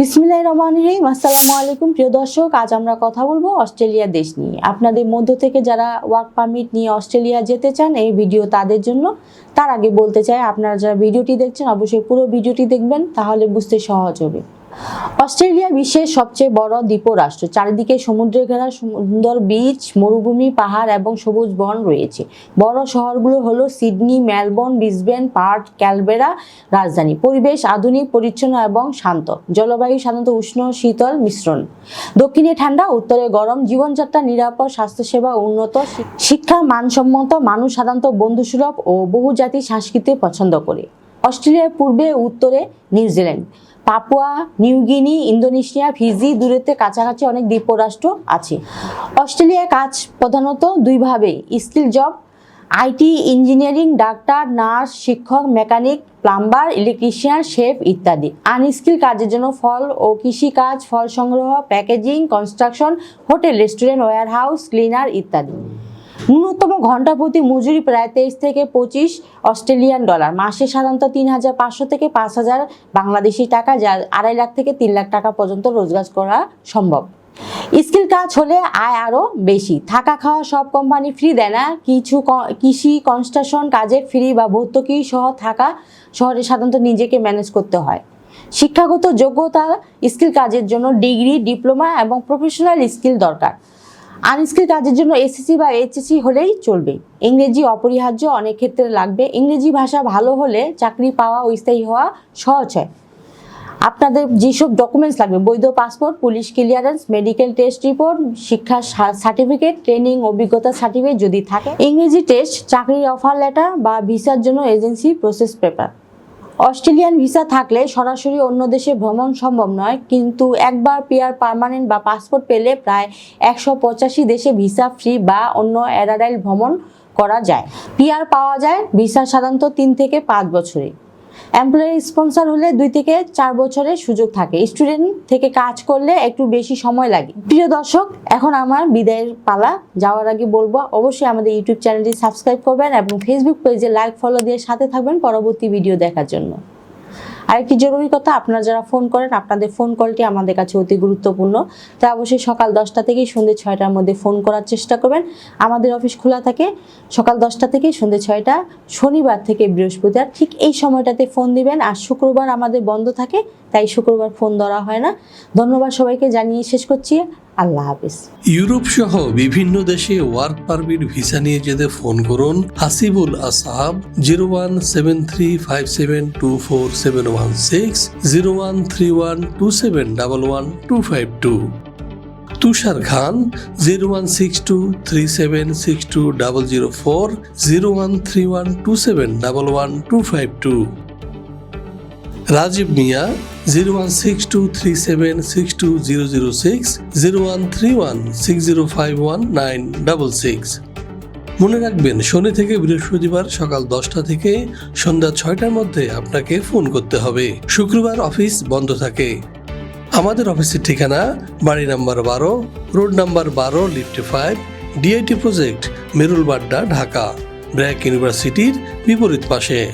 বিসমিল্লাহির রহমানির রহিম। আসসালামু আলাইকুম, প্রিয় দর্শক, আজ আমরা কথা বলব অস্ট্রেলিয়া দেশ নিয়ে। আপনাদের মধ্য থেকে যারা ওয়ার্ক পারমিট নিয়ে অস্ট্রেলিয়া যেতে চান, এই ভিডিও তাদের জন্য। তার আগে বলতে চাই, আপনারা যারা ভিডিওটি দেখছেন, অবশ্যই পুরো ভিডিওটি দেখবেন, তাহলে বুঝতে সহজ হবে। অস্ট্রেলিয়া বিশ্বের সবচেয়ে বড় দ্বীপরাষ্ট্র। চারিদিকে সমুদ্রে ঘেরা সুন্দর বিচ মরুভূমি, পাহাড় এবং সবুজ বন রয়েছে। বড় শহরগুলো হলো Sydney, Melbourne, Brisbane, Perth, Canberra, রাজধানী। পরিবেশ আধুনিক, পরিচ্ছন্ন এবং শান্ত। জলবায়ু সাধারণত উষ্ণ, শীতল, মিশ্রণ। দক্ষিণে ঠান্ডা, উত্তরে গরম। জীবনযাত্রা নিরাপদ, স্বাস্থ্যসেবা উন্নত শিক্ষা মানসম্মত। মানুষ সাধারণত বন্ধুসুলভ ও বহুজাতি সংস্কৃতি পছন্দ করে। অস্ট্রেলিয়ার পূর্বে উত্তরে New Zealand, Papua New Guinea Indonesia, Fiji দূরত্বে কাছাকাছি অনেক দ্বীপরাষ্ট্র আছে। অস্ট্রেলিয়ায় কাজ প্রধানত দুইভাবে skill job, IT engineering, doctor, nurse, শিক্ষক, মেকানিক, প্লাম্বার, ইলেকট্রিশিয়ান, শেফ ইত্যাদি। আনস্কিল কাজের জন্য ফল ও কৃষিকাজ, ফল সংগ্রহ, packaging, construction, hotel, restaurant warehouse cleaner ইত্যাদি। ন্যূনতম ঘণ্টা প্রতি মজুরি প্রায় তেইশ থেকে পঁচিশ অস্ট্রেলিয়ান ডলার। মাসে সাধারণত তিন হাজার পাঁচশো থেকে পাঁচ হাজার বাংলাদেশি টাকা, যা আড়াই লাখ থেকে তিন লাখ টাকা পর্যন্ত রোজগার করা সম্ভব। স্কিল কাজ হলে আয় আরও বেশি। থাকা খাওয়া সব কোম্পানি ফ্রি দেয় না। কিছু কৃষি কনস্ট্রাকশন কাজে ফ্রি বা ভর্তুকি সহ থাকা শহরে সাধারণত নিজেকে ম্যানেজ করতে হয়। শিক্ষাগত যোগ্যতা স্কিল কাজের জন্য ডিগ্রি, ডিপ্লোমা এবং প্রফেশনাল স্কিল দরকার। আনস্কিল কাজের জন্য এসএসসি বা এইচএসসি হলেই চলবে। ইংরেজি অপরিহার্য, অনেক ক্ষেত্রে লাগবে। ইংরেজি ভাষা ভালো হলে চাকরি পাওয়া ও স্থায়ী হওয়া সহজ হয়। আপনাদের যেসব ডকুমেন্টস লাগবে, বৈধ passport police clearance medical test report শিক্ষা সার্টিফিকেট ট্রেনিং অভিজ্ঞতা সার্টিফিকেট যদি থাকে, ইংরেজি টেস্ট চাকরির অফার লেটার বা ভিসার জন্য agency process paper Australian visa থাকলে সরাসরি অন্য দেশে ভ্রমণ সম্ভব নয়, কিন্তু একবার পিয়ার পারমানেন্ট বা পাসপোর্ট পেলে প্রায় একশো পঁচাশি দেশে ভিসা ফ্রি বা অন্য অ্যারাডাইল ভ্রমণ করা যায়। পিয়ার পাওয়া যায় ভিসা সাধারণত তিন থেকে পাঁচ বছরে। এমপ্লয়ি স্পন্সর হলে দুই থেকে চার বছরের সুযোগ থাকে। স্টুডেন্ট থেকে কাজ করলে একটু বেশি সময় লাগে। প্রিয় দর্শক, এখন আমার বিদায়ের পালা। যাওয়ার আগে বলব, অবশ্যই আমাদের ইউটিউব চ্যানেলটি সাবস্ক্রাইব করবেন এবং ফেসবুক পেজে লাইক ফলো দিয়ে সাথে থাকবেন পরবর্তী ভিডিও দেখার জন্য। আরেকটি জরুরি কথা, আপনারা যারা ফোন করেন, আপনাদের ফোন কলটি আমাদের কাছে অতি গুরুত্বপূর্ণ। তাই অবশ্যই সকাল দশটা থেকে সন্ধ্যে ছয়টার মধ্যে ফোন করার চেষ্টা করবেন। আমাদের অফিস খোলা থাকে। সকাল দশটা থেকে সন্ধ্যে ছয়টা, শনিবার থেকে বৃহস্পতিবার। ঠিক এই সময়টাতে ফোন দিবেন। আর শুক্রবার আমাদের বন্ধ থাকে, তাই শুক্রবার ফোন ধরা হয় না। ধন্যবাদ সবাইকে, জানিয়ে শেষ করছি। আল্লাহ হাফিজ। ইউরোপ সহ বিভিন্ন দেশে ওয়ার্ক পারমিট ভিসা নিয়ে যেতে ফোন করুন। Hasibul Asahab zero one seven three five seven two four seven one six zero one three one two seven double one two five two Tushar Khan zero one six two three seven six two double zero four zero one three one two seven double one two five two Rajib Mia zero one six two three seven six two zero zero six zero one three one six zero five one nine double six মনে রাখবেন, শনি থেকে বৃহস্পতিবার সকাল দশটা থেকে সন্ধ্যা ছয়টার মধ্যে আপনাকে ফোন করতে হবে। শুক্রবার অফিস বন্ধ থাকে। আমাদের অফিসের ঠিকানা বাড়ি নাম্বার বারো, রোড নাম্বার বারো, লিফটে five, DIT project Merul Badda Dhaka. BRAC ইউনিভার্সিটির বিপরীত পাশে।